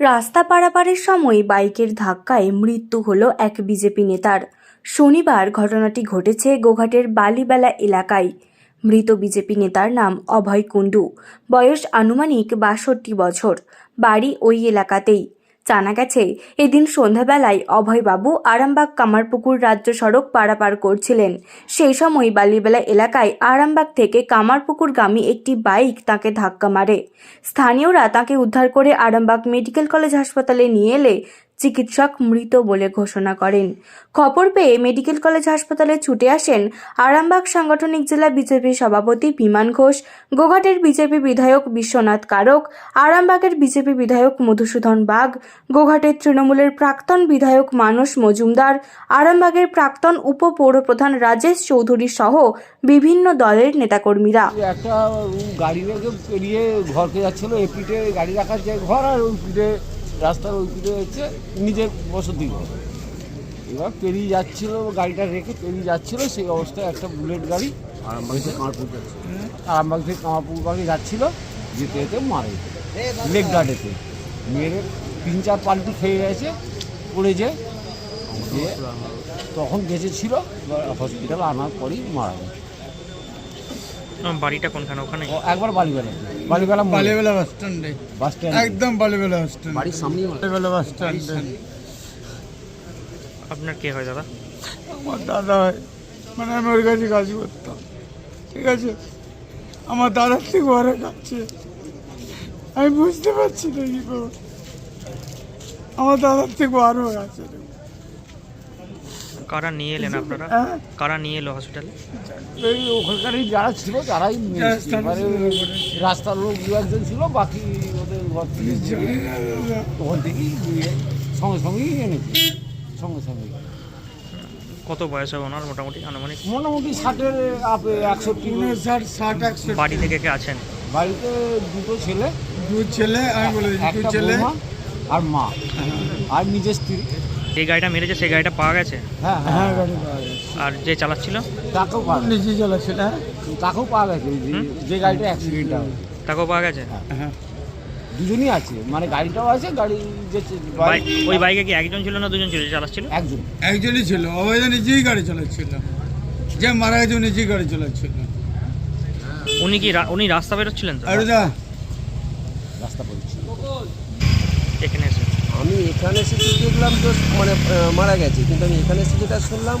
রাস্তা পারাপারের সময় বাইকের ধাক্কায় মৃত্যু হল এক বিজেপি নেতার। শনিবার ঘটনাটি ঘটেছে গোঘাটের বালিবেলা এলাকায়। মৃত বিজেপি নেতার নাম অভয় কুণ্ডু। বয়স আনুমানিক বাষট্টি বছর। বাড়ি ওই এলাকাতেই। জানা গেছে, এদিন সন্ধ্যাবেলায় অভয়বাবু আরামবাগ কামারপুকুর রাজ্য সড়ক পারাপার করছিলেন। সেই সময় বালিবেলা এলাকায় আরামবাগ থেকে কামারপুকুরগামী একটি বাইক তাকে ধাক্কা মারে। স্থানীয়রা তাকে উদ্ধার করে আরামবাগ মেডিকেল কলেজ হাসপাতালে নিয়ে এলে চিকিৎসক মৃত বলে ঘোষণা করেন। খবর পেয়ে মেডিকেল কলেজ হাসপাতালে ছুটে আসেন আরামবাগ সাংগঠনিক জেলা বিজেপি সভাপতি বিমান ঘোষ, গোঘাটের বিজেপি বিধায়ক বিশ্বনাথ কারক, আরামবাগের বিজেপি বিধায়ক মধুসূদন বাগ, গোঘাটের তৃণমূলের প্রাক্তন বিধায়ক মানস মজুমদার, আরামবাগের প্রাক্তন উপপৌরপ্রধান রাজেশ চৌধুরী সহ বিভিন্ন দলের নেতাকর্মীরা। একটা গাড়ি ঘরকে যাচ্ছিল, এ পিঠে গাড়ি রাখার যে ঘর আর রাস্তার ওই পিঠে হচ্ছে নিজের বসতি ঘর এবার পেরিয়ে যাচ্ছিল গাড়িটা রেখে পেরিয়ে যাচ্ছিল সেই অবস্থায় একটা বুলেট গাড়ি আরামবাগ থেকে কামারপুর আরামবাগ থেকে কামারপুর বাগে যাচ্ছিল যেতে যেতে মারে লেক গার্ডেতে মেরে তিন চার পাল্টি খেয়ে গেছে পড়েছে দিয়ে তখন বেঁচে ছিল হসপিটাল আনার পরেই মারা গেছে। বাড়িটা কোনখানে? ওখানে? একবার বাড়ি বালিবেলা বালিবেলা মোড়ে, বালিবেলা বাস স্ট্যান্ডে বাস স্ট্যান্ড একদম বালিবেলা বাস স্ট্যান্ড বাড়ির বালিবেলা বাস স্ট্যান্ডে আপনার কে হয় দাদা? আমার দাদা হয়। মানে আমি ওর কাছে কাজ করতাম। ঠিক আছে? আমার দাদার থেকে ঘরে কাছে আমি বুঝতে পারছি না কি করব। আমার দাদার থেকে আরও আছে কারা নিয়ে এলেন আপনারা? হ্যাঁ। কারা নিয়ে এলো হসপিটালে এই ওখানকারই যারা ছিল তারাই এবারে রাস্তার লোক দু একজন ছিল বাকি ওদের ঘর থেকে। ওখান থেকেই সঙ্গে সঙ্গেই এনেছে। সঙ্গে সঙ্গে কত বয়স হবে ওনার? মোটামুটি আনুমানিক? মোটামুটি ষাটের আপে একষট্টি। উনষাট ষাট একশো বাড়ি থেকে কে আছেন? বাড়িতে দুটো ছেলে দু ছেলে আমি বলে দু ছেলে। আর মা। আর নিজের স্ত্রী। এই গাড়িটা মেরেছে সেই গাড়িটা পাওয়া গেছে? হ্যাঁ হ্যাঁ হ্যাঁ গাড়ি পাওয়া গেছে। আর যে চালাচ্ছিল? তাকেও পাওয়া নিজে চালাচ্ছিল হ্যাঁ? তাকেও পাওয়া গেছে যে- যে গাড়িটা অ্যাক্সিডেন্ট তাকেও পাওয়া গেছে? হ্যাঁ দুজনই আছে মানে গাড়িটাও আছে গাড়ি যে ওই বাইকে কি একজন ছিল না দুজন ছিল যে চালাচ্ছিল? একজন। একজনই ছিল অবৈধ নিজেই গাড়ি চালাচ্ছিল। যে মারা গেছে ও নিজেই গাড়ি চালাচ্ছিল। উনি কি রা- উনি রাস্তা বেরোচ্ছিলেন তো? রাস্তা পড়ছে এখানে আমি এখানে এসে দেখলাম তো মানে মারা গেছে। কিন্তু আমি এখানে এসে যেটা শুনলাম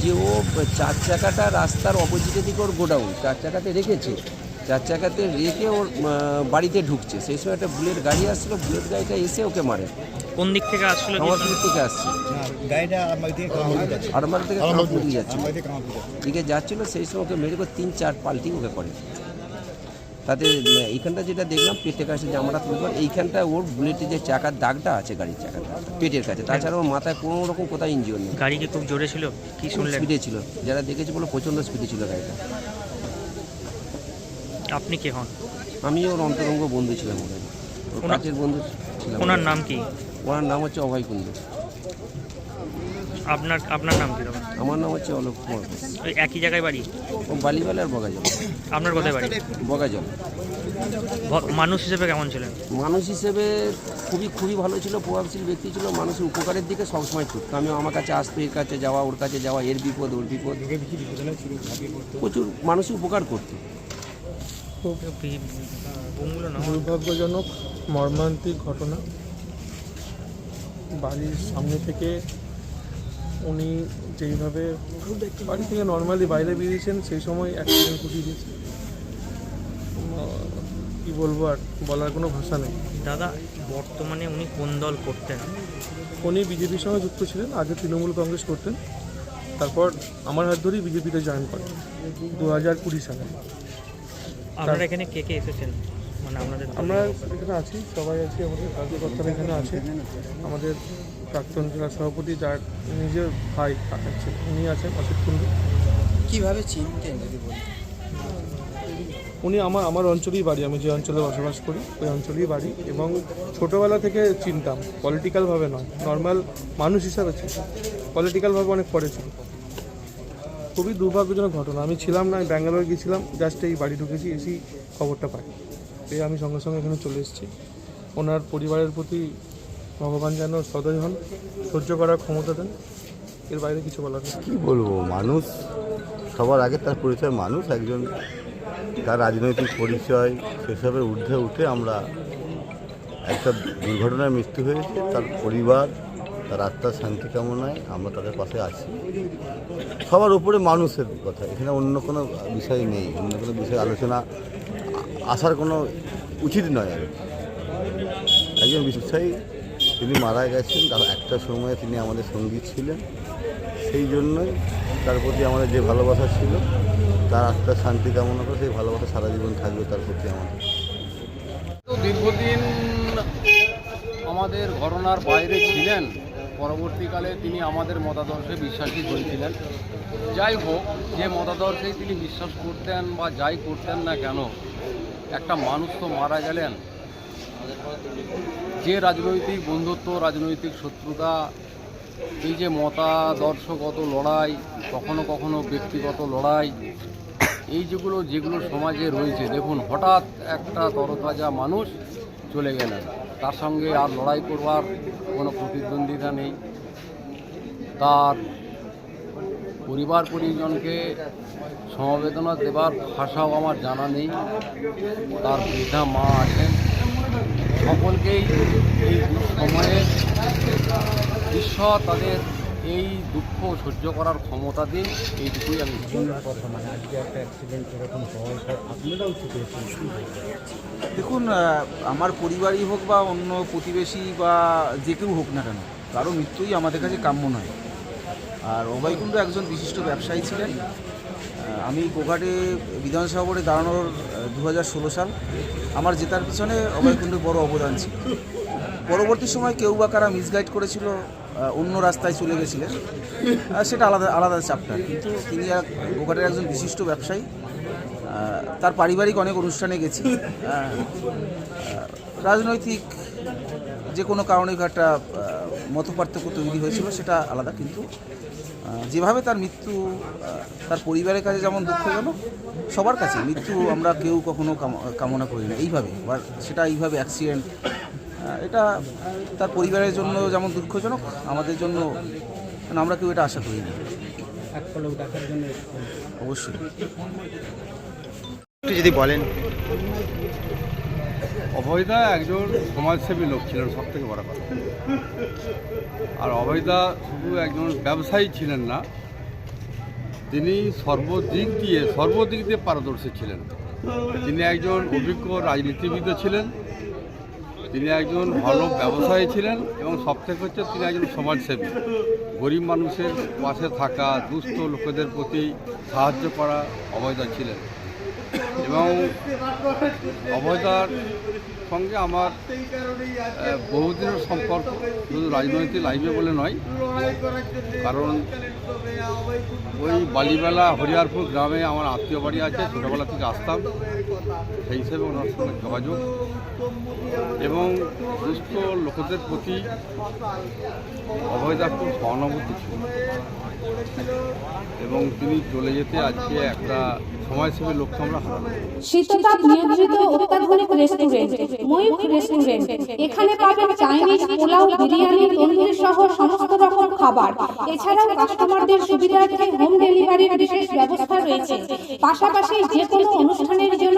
যে ও চার চাকাটা রাস্তার অপোজিটের দিকে ওর গোডাউন চার চাকাতে রেখেছে। চার চাকাতে রেখে ওর বাড়িতে ঢুকছে। সেই সময় একটা বুলেট গাড়ি আসছিল বুলেট গাড়িটা এসে ওকে মারে। কোন দিক থেকে আসছিল আমার দিক থেকে আসছে। গাড়িটা আমার দিকে কামাপুর যাচ্ছে। আর আমার থেকে কামাপুর যাচ্ছে। দিকে যাচ্ছিল সেই সময় ওকে মেরে করে তিন চার পাল্টি ওকে করে। তাতে উম, এইখানটা যেটা দেখলাম পেটের কাছে জামাটা তুলব এইখানটা ওর বুলেটের যে চাকার দাগটা আছে গাড়ির চাকার পেটের কাছে। তাছাড়া ওর মাথায় কোনো রকম কোথাও ইঞ্জিওর নেই। গাড়ি কি খুব জোরে ছিল? কি শুনলেন? স্পিডে ছিল। যারা দেখেছে বলে প্রচণ্ড স্পিডে ছিল গাড়িটা। আপনি কে হন? আমি ওর অন্তরঙ্গ বন্ধু ছিলাম ওখানে। ওর ওনার- কাছের বন্ধু ছিলাম ওনার নাম কি? ওনার নাম হচ্ছে অভয় কুণ্ডু আপনার আপনার নাম কি দাদা আমার নাম হচ্ছে অলোক কুমার ঘোষ। ওই একই জায়গায় বাড়ি? ও বালিবালার বগাজল। আপনার কোথায় বাড়ি? বগাজল। ভ- মানুষ হিসেবে কেমন ছিলেন? মানুষ হিসেবে খুবই খুবই ভালো ছিল প্রভাবশীল ব্যক্তি ছিল মানুষের উপকারের দিকে সবসময় ছুটতো আমি আমার কাছে আসতো এর কাছে যাওয়া ওর কাছে যাওয়া এর বিপদ ওর বিপদ। প্রচুর মানুষের উপকার করতো। দুর্ভাগ্যজনক মর্মান্তিক ঘটনা। বাড়ির সামনে থেকে উনি যেইভাবে বাড়ি থেকে নর্মালি বাইরে বেরিয়েছেন সেই সময় অ্যাক্সিডেন্ট ঘটিয়ে দিয়েছে। কী বলব আর বলার কোনো ভাষা নেই। দাদা বর্তমানে উনি কোন দল করতেন? উনি বিজেপির সঙ্গে যুক্ত ছিলেন আগে তৃণমূল কংগ্রেস করতেন। তারপর আমার হাত ধরেই বিজেপিতে জয়েন করেন দু হাজার কুড়ি সালে। আপনারা এখানে কে কে এসেছেন? মানে আপনাদের আমরা এখানে আছি সবাই আছি আমাদের কার্যকর্তারা এখানে আছে আমাদের প্রাক্তন জেলা সভাপতি যার নিজের ভাই আছে উনি আছেন অসিত কুণ্ডু। কীভাবে চিনতেন যদি বলি উনি আমার আমার অঞ্চলেই বাড়ি আমি যে অঞ্চলে বসবাস করি ওই অঞ্চলেই বাড়ি এবং ছোটোবেলা থেকে চিনতাম পলিটিক্যালভাবে নয় নর্মাল মানুষ হিসাবে ছিল পলিটিক্যালভাবে অনেক পরে ছিল খুবই দুর্ভাগ্যজনক ঘটনা আমি ছিলাম না আমি ব্যাঙ্গালোর গিয়েছিলাম জাস্ট এই বাড়ি ঢুকেছি এসেই খবরটা পাই। পেয়ে আমি সঙ্গে সঙ্গে এখানে চলে এসেছি। ওনার পরিবারের প্রতি ভগবান যেন সদয় হন, সহ্য করার ক্ষমতা দেন, এর বাইরে কিছু বলার নেই কি বলব, মানুষ, সবার আগে তার পরিচয়, মানুষ একজন, তার রাজনৈতিক পরিচয়, সেসবের ঊর্ধ্বে উঠে আমরা একটা দুর্ঘটনায় মৃত্যু হয়েছে, তার পরিবার, তার আত্মার শান্তি কামনায় আমরা তাদের পাশে আছি সবার উপরে মানুষের কথা, এখানে অন্য কোনো বিষয় নেই, অন্য কোনো বিষয়ে আলোচনা আসার কোনো উচিত নয় আর কি। একজন বিশ্বাসী তিনি মারা গেছেন, তার একটা সময়ে তিনি আমাদের সঙ্গী ছিলেন। সেই জন্যই তার প্রতি আমাদের যে ভালোবাসা ছিল, তার আত্মার শান্তি কামনা করে সেই ভালোবাসা সারা জীবন থাকবে তার প্রতি আমাদের। দীর্ঘদিন আমাদের ঘটনার বাইরে ছিলেন, পরবর্তীকালে তিনি আমাদের মতাদর্শে বিশ্বাসী হয়েছিলেন। যাই হোক, যে মতাদর্শেই তিনি বিশ্বাস করতেন বা যাই করতেন না কেন, একটা মানুষ তো মারা গেলেন। যে রাজনৈতিক বন্ধুত্ব, রাজনৈতিক শত্রুতা, এই যে মতাদর্শগত লড়াই, কখনো কখনো ব্যক্তিগত লড়াই, এই যেগুলো যেগুলো সমাজে রয়েছে, দেখুন, হঠাৎ একটা তরতাজা মানুষ চলে গেলেন। তার সঙ্গে আর লড়াই করবার কোনো প্রতিদ্বন্দ্বিতা নেই। তার পরিবার পরিজনকে সমবেদনা দেবার ভাষাও আমার জানা নেই। তার বৃদ্ধা মা আছেন। সকলকেই এই সময়ে ঈশ্বর তাদের এই দুঃখ সহ্য করার ক্ষমতা দিন এইটুকুই আমি দেখুন আমার পরিবারই হোক বা অন্য প্রতিবেশী বা যে কেউ হোক না কেন কারও মৃত্যুই আমাদের কাছে কাম্য নয়। আর অভয়কুণ্ড একজন বিশিষ্ট ব্যবসায়ী ছিলেন। আমি গোঘাটে বিধানসভা বোর্ডে দাঁড়ানোর দু হাজার ষোলো সাল আমার জেতার পিছনে অভয়কুণ্ডের বড় অবদান ছিল। পরবর্তী সময় কেউ বা কারা মিসগাইড করেছিল অন্য রাস্তায় চলে গেছিলেন সেটা আলাদা আলাদা চ্যাপ্টার কিন্তু তিনি এক একজন বিশিষ্ট ব্যবসায়ী তার পারিবারিক অনেক অনুষ্ঠানে গেছি। রাজনৈতিক যে কোনো কারণে একটা মতপার্থক্য তৈরি হয়েছিল, সেটা আলাদা। কিন্তু যেভাবে তার মৃত্যু তার পরিবারের কাছে যেমন দুঃখজনক, সবার কাছে মৃত্যু আমরা কেউ কখনো কামনা করি না এইভাবে বা সেটা এইভাবে অ্যাক্সিডেন্ট এটা তার পরিবারের জন্য যেমন দুঃখজনক, আমাদের জন্য আমরা কেউ এটা আশা করি না অবশ্যই যদি বলেন। অভয়দা একজন সমাজসেবী লোক ছিলেন সব থেকে বড় কথা। আর অভয়দা শুধু একজন ব্যবসায়ী ছিলেন না, তিনি সর্বদিক দিয়ে সর্বদিক দিয়ে পারদর্শী ছিলেন। তিনি একজন অভিজ্ঞ রাজনীতিবিদও ছিলেন, তিনি একজন ভালো ব্যবসায়ী ছিলেন এবং সব থেকে হচ্ছে তিনি একজন সমাজসেবী। গরিব মানুষের পাশে থাকা, দুস্থ লোকেদের প্রতি সাহায্য করা অভয়দা ছিলেন। এবং অভয়দার সঙ্গে আমার বহুদিনের সম্পর্ক। শুধু রাজনৈতিক লাইফে বলে নয়, কারণ ওই বালিবেলা হরিয়ারপুর গ্রামে আমার আত্মীয় বাড়ি আছে, ছোটোবেলা থেকে আসতাম। সেই হিসেবে ওনার সঙ্গে যোগাযোগ। এবং দুস্থ লোকদের প্রতি অভয়দার খুব সহানুভূতি ছিল। এবং তিনি চলে যেতে আজকে একটা আমরা হারালাম। নিয়ন্ত্রিত অত্যাধুনিক রেস্টুরেন্ট ময়ূখ রেস্টুরেন্ট এখানে পাবেন চাইনিজ পোলাও, বিরিয়ানি, তন্দুরি সহ সমস্ত রকম খাবার। এছাড়াও কাস্টমারদের সুবিধার্থে হোম ডেলিভারির বিশেষ ব্যবস্থা রয়েছে। পাশাপাশি যে কোনো অনুষ্ঠানের জন্য